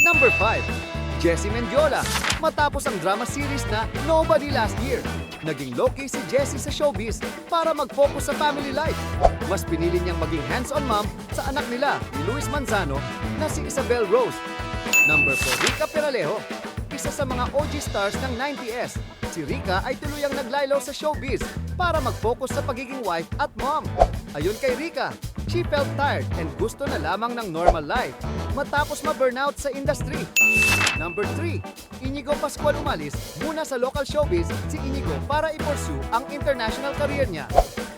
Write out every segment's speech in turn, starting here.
Number 5. Jessie Mendiola. Matapos ang drama series na Nobody Last Year, naging low-key si Jessie sa showbiz para mag-focus sa family life. Mas pinili niyang maging hands-on mom sa anak nila ni Luis Manzano na si Isabel Rose. Number 4. Rica Peralejo. Isa sa mga OG stars ng 90s. Si Rica ay tuluyang naglaylo sa showbiz para mag-focus sa pagiging wife at mom. Ayon kay Rica, she felt tired and gusto na lamang ng normal life matapos ma-burnout sa industry. Number 3, Inigo Pascual umalis muna sa local showbiz si Inigo para i-pursue ang international career niya.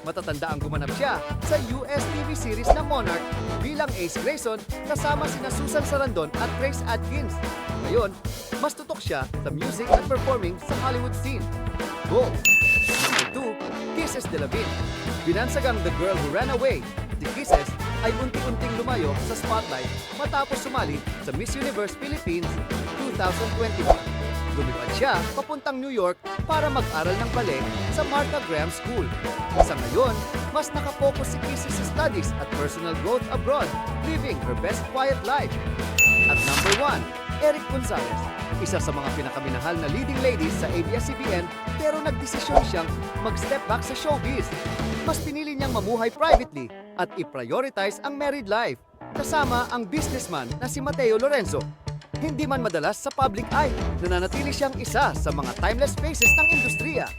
Matatanda ang gumanap siya sa US TV series na Monarch bilang Ace Grayson kasama sina Susan Sarandon at Grace Atkins. Ngayon, mas tutok siya sa music at performing sa Hollywood scene. Go! Number 2, Kisses de la Ville. Binansagang The Girl Who Ran Away, The Kisses ay unti-unting lumayo sa spotlight matapos sumali sa Miss Universe Philippines 2021. Lumipad siya papuntang New York para mag-aral ng ballet sa Martha Graham School. Sa ngayon, mas nakapokus si Kisses sa studies at personal growth abroad, living her best quiet life. At number 1, Eric Gonzalez. Isa sa mga pinakaminahal na leading ladies sa ABS-CBN pero nagdesisyon siyang mag-step back sa showbiz. Mas pinili niyang mamuhay privately at i-prioritize ang married life kasama ang businessman na si Mateo Lorenzo. Hindi man madalas sa public eye, nananatili siyang isa sa mga timeless faces ng industriya.